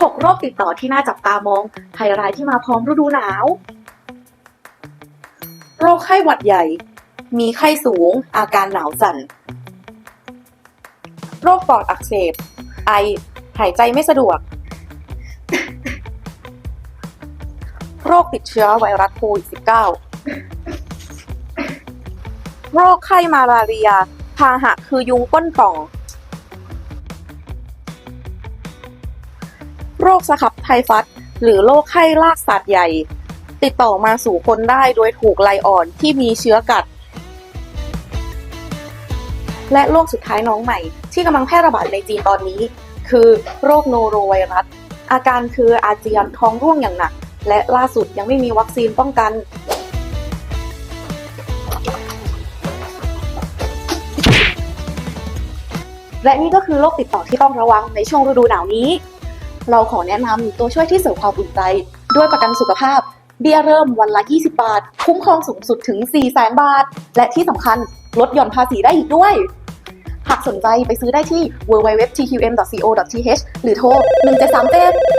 6 โรคติดต่อที่น่าจับตามองภัยร้ายที่มาพร้อมฤดูหนาว โรคไข้หวัดใหญ่ มีไข้สูง อาการหนาวสั่น โรคปอดอักเสบ ไอ หายใจไม่สะดวก โรคติดเชื้อไวรัสโควิด -19 โรคไข้มาลาเรียพาหะคือยุงก้นป่อง คสครับไทฟัสหรือโรคไข้ลากสัตว์ใหญ่ ติดต่อมาสู่คนได้โดยถูกไลอ่อนที่มีเชื้อกัด และโรคสุดท้ายน้องใหม่ ที่กำลังแพร่ระบาดในจีนตอนนี้ คือโรคโนโรไวรัส อาการคืออาเจียนท้องร่วงอย่างหนัก และล่าสุดยังไม่มีวัคซีนป้องกันและนี่ก็คือโรคติดต่อที่ต้องระวังในช่วงฤดูหนาวนี้ เราขอแนะนำตัวช่วยที่เสริมความอุ่นใจ ด้วยประกันสุขภาพ เบี้ยเริ่มวันละ 20 บาท คุ้มครองสูงสุดถึง 4 0 0 0 0 0 บาท และที่สำคัญลดหย่อนภาษีได้อีกด้วย หากสนใจไปซื้อได้ที่ www.tqm.co.th หรือโทร1737